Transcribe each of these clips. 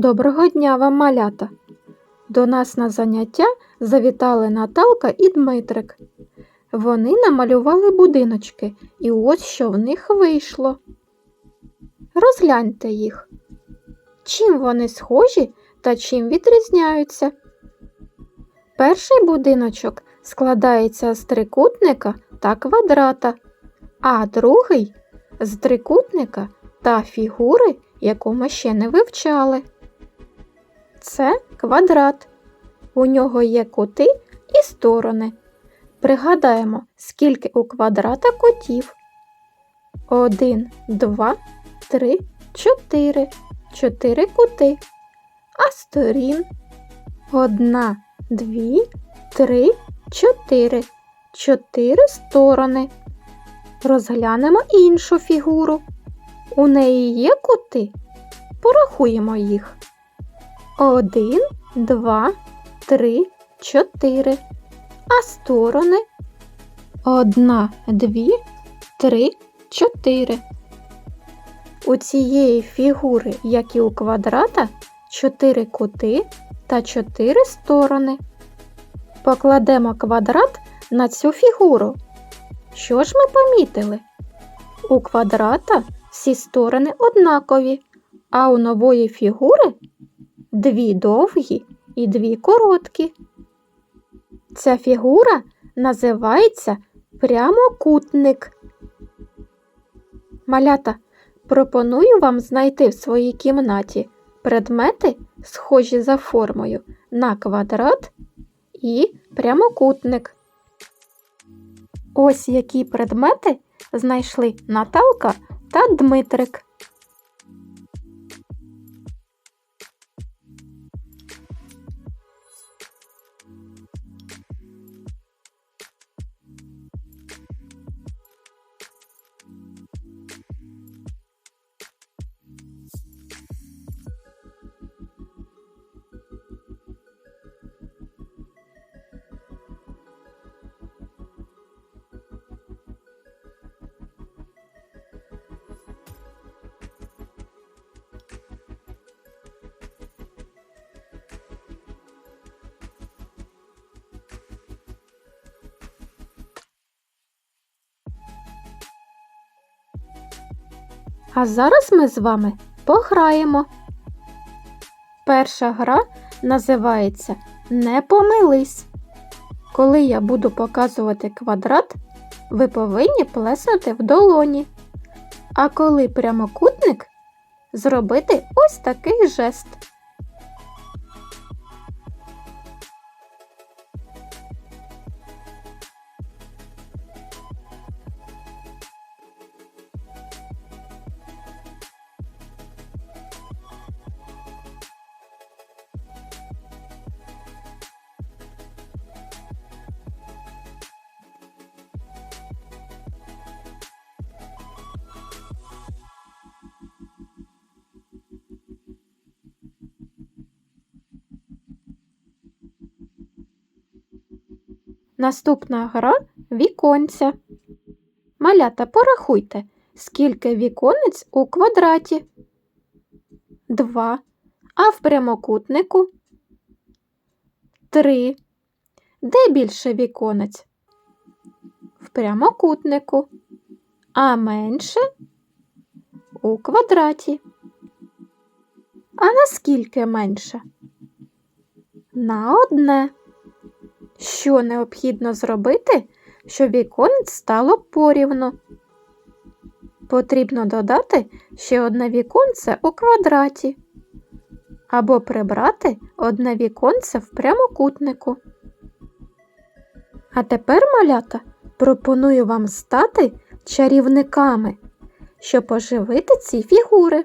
Доброго дня вам, малята! До нас на заняття завітали Наталка і Дмитрик. Вони намалювали будиночки, і ось що в них вийшло. Розгляньте їх. Чим вони схожі та чим відрізняються? Перший будиночок складається з трикутника та квадрата, а другий з трикутника та фігури, яку ми ще не вивчали. Це квадрат. У нього є кути і сторони. Пригадаємо, скільки у квадрата кутів. Один, два, три, чотири. Чотири кути. А сторін. Одна, дві, три, чотири. Чотири сторони. Розглянемо іншу фігуру. У неї є кути. Порахуємо їх. Один, два, три, чотири. А сторони одна, дві, три, чотири. У цієї фігури, як і у квадрата, чотири кути та чотири сторони. Покладемо квадрат на цю фігуру. Що ж ми помітили? У квадрата всі сторони однакові, а у нової фігури дві довгі і дві короткі. Ця фігура називається прямокутник. Малята, пропоную вам знайти в своїй кімнаті предмети, схожі за формою на квадрат і прямокутник. Ось які предмети знайшли Наталка та Дмитрик. А зараз ми з вами пограємо. Перша гра називається Не помились. Коли я буду показувати квадрат, ви повинні плеснути в долоні. А коли прямокутник, зробити ось такий жест. Наступна гра віконця. Малята, порахуйте, скільки віконець у квадраті. Два. А в прямокутнику? Три. Де більше віконець? В прямокутнику. А менше у квадраті. А наскільки менше? На одне. Що необхідно зробити, щоб віконець стало порівну? Потрібно додати ще одне віконце у квадраті або прибрати одне віконце в прямокутнику. А тепер, малята, пропоную вам стати чарівниками, щоб оживити ці фігури.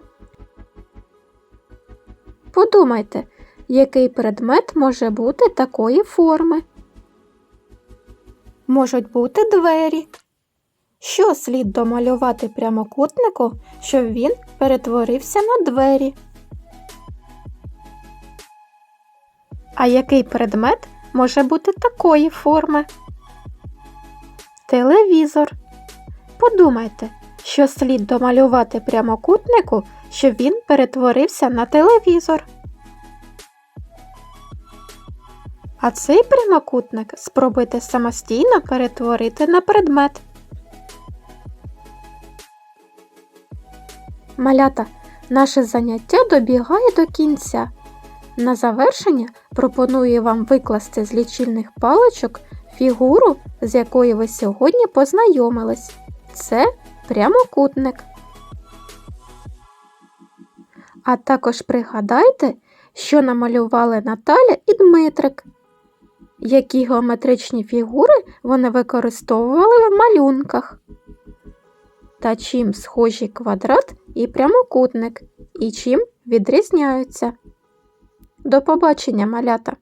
Подумайте, який предмет може бути такої форми. Можуть бути двері. Що слід домалювати прямокутнику, щоб він перетворився на двері? А який предмет може бути такої форми? Телевізор. Подумайте, що слід домалювати прямокутнику, щоб він перетворився на телевізор. А цей прямокутник спробуйте самостійно перетворити на предмет. Малята, наше заняття добігає до кінця. На завершення пропоную вам викласти з лічильних паличок фігуру, з якою ви сьогодні познайомились. Це прямокутник. А також пригадайте, що намалювали Наталя і Дмитрик. Які геометричні фігури вони використовували в малюнках? Та чим схожі квадрат і прямокутник, і чим відрізняються? До побачення, малята!